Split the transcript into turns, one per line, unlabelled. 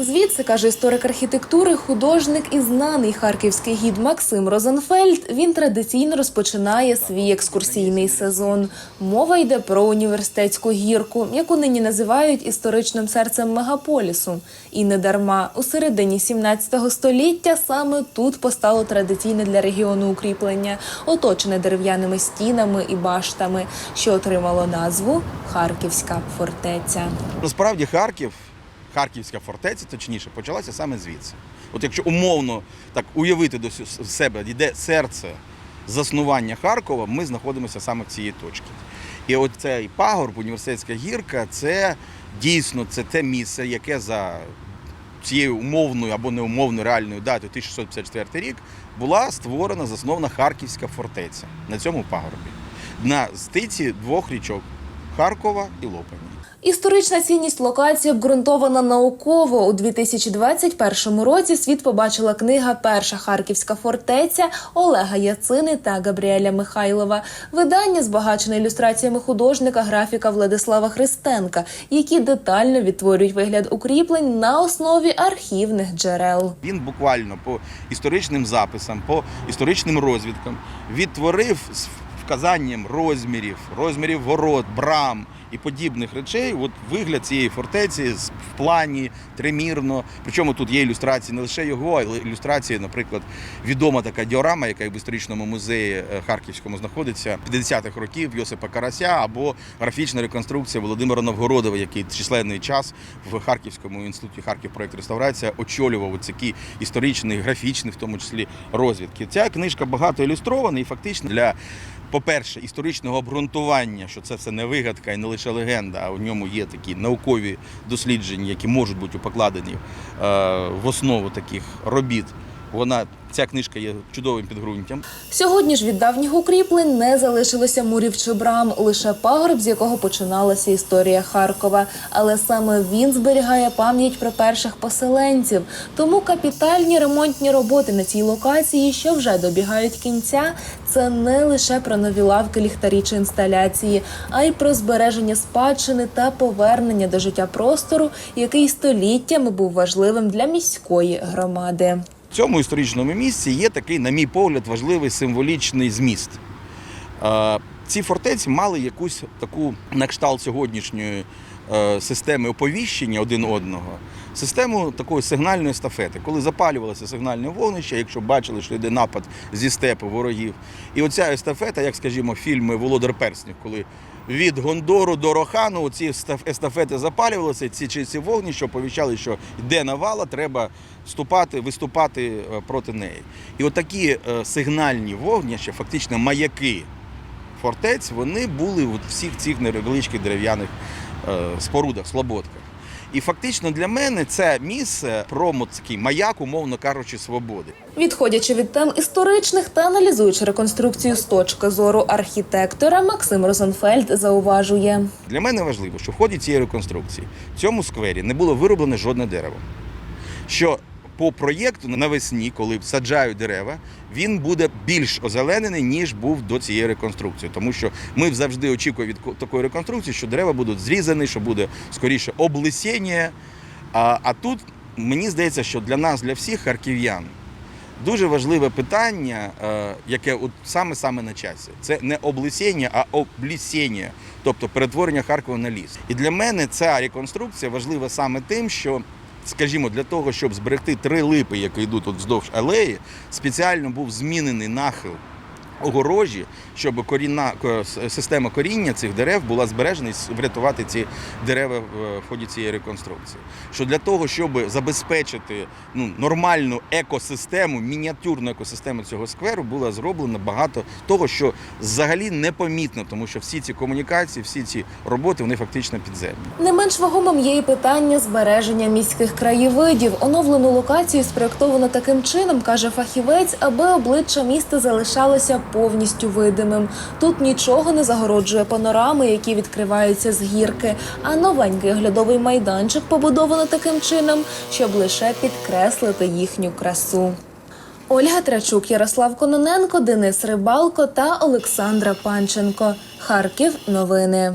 Звідси каже історик архітектури, художник і знаний харківський гід Максим Розенфельд. Він традиційно розпочинає свій екскурсійний сезон. Мова йде про університетську гірку, яку нині називають історичним серцем мегаполісу. І не дарма у середині 17 століття саме тут постало традиційне для регіону укріплення, оточене дерев'яними стінами і баштами, що отримало назву Харківська фортеця.
Насправді Харків, Харківська фортеця, точніше, почалася саме звідси. От якщо умовно так уявити до себе, йде серце заснування Харкова, ми знаходимося саме в цій точці. І от цей пагорб, університетська гірка, це дійсно це те місце, яке за цією умовною або неумовною реальною датою 1654 рік була створена, заснована Харківська фортеця на цьому пагорбі. На стиці двох річок Харкова і Лопані.
Історична цінність локації обґрунтована науково. У 2021 році світ побачила книга Перша харківська фортеця Олега Яцини та Габріеля Михайлова. Видання збагачене ілюстраціями художника графіка Владислава Христенка, які детально відтворюють вигляд укріплень на основі архівних джерел.
Він буквально по історичним записам, по історичним розвідкам відтворив вказанням розмірів, розмірів ворот, брам і подібних речей. От вигляд цієї фортеці в плані тримірно. Причому тут є ілюстрації не лише його, але ілюстрації, наприклад, відома така діорама, яка в історичному музеї е, Харківському знаходиться 50-х років Йосипа Карася або графічна реконструкція Володимира Новгородова, який численний час в Харківському інституті Харків проект реставрація очолював такі історичні, графічні, в тому числі розвідки. Ця книжка багато ілюстрована і фактично для. По-перше, історичного обґрунтування, що це все не вигадка і не лише легенда, а в ньому є такі наукові дослідження, які можуть бути покладені е, в основу таких робіт. Вона ця книжка є чудовим підґрунтям.
Сьогодні ж від давніх укріплень не залишилося мурів чи брам, лише пагорб, з якого починалася історія Харкова. Але саме він зберігає пам'ять про перших поселенців. Тому капітальні ремонтні роботи на цій локації, що вже добігають кінця, це не лише про нові лавки, ліхтарі чи інсталяції, а й про збереження спадщини та повернення до життя простору, який століттями був важливим для міської громади.
В цьому історичному місці є такий, на мій погляд, важливий символічний зміст. Е, Ці фортеці мали якусь таку на кшталт сьогоднішньої системи оповіщення один одного, систему такої сигнальної естафети, коли запалювалося сигнальне вогнище, якщо бачили, що йде напад зі степу ворогів. І оця естафета, як скажімо, фільми Володар Перснів, коли від Гондору до Рохану ці естафети запалювалися, ці чи ці вогнища оповіщали, що йде навала, треба вступати, виступати е, проти неї. І отакі е, сигнальні вогнища, фактично маяки фортець, вони були у всіх цих невеличких дерев'яних е, спорудах, слободках. І фактично для мене це місце про такий маяк, умовно кажучи, свободи.
Відходячи від тем історичних та аналізуючи реконструкцію з точки зору архітектора, Максим Розенфельд зауважує.
Для мене важливо, що в ході цієї реконструкції в цьому сквері не було вироблене жодне дерево. Що по проєкту навесні, коли саджають дерева, він буде більш озеленений, ніж був до цієї реконструкції. Тому що ми завжди очікуємо від такої реконструкції, що дерева будуть зрізані, що буде скоріше облисіння. А, а тут мені здається, що для нас, для всіх харків'ян, Дуже важливе питання, е, яке от саме саме на часі. Це не облисіння, а облісіння, тобто перетворення Харкова на ліс. І для мене ця реконструкція важлива саме тим, що, скажімо, для того, щоб зберегти три липи, які йдуть от вздовж алеї, спеціально був змінений нахил огорожі, щоб корінна ко- система коріння цих дерев була збережена і врятувати ці дерева в в ході цієї реконструкції. Що для того, щоб забезпечити ну, нормальну екосистему, мініатюрну екосистему цього скверу, було зроблено багато того, що взагалі непомітно, тому що всі ці комунікації, всі ці роботи, вони фактично підземні.
Не менш вагомим є і питання збереження міських краєвидів. Оновлену локацію спроєктовано таким чином, каже фахівець, аби обличчя міста залишалося повністю видимим. Тут нічого не загороджує панорами, які відкриваються з гірки. А новенький оглядовий майданчик побудовано таким чином, щоб лише підкреслити їхню красу. Ольга Трачук, Ярослав Кононенко, Денис Рибалко та Олександра Панченко. Харків. Новини.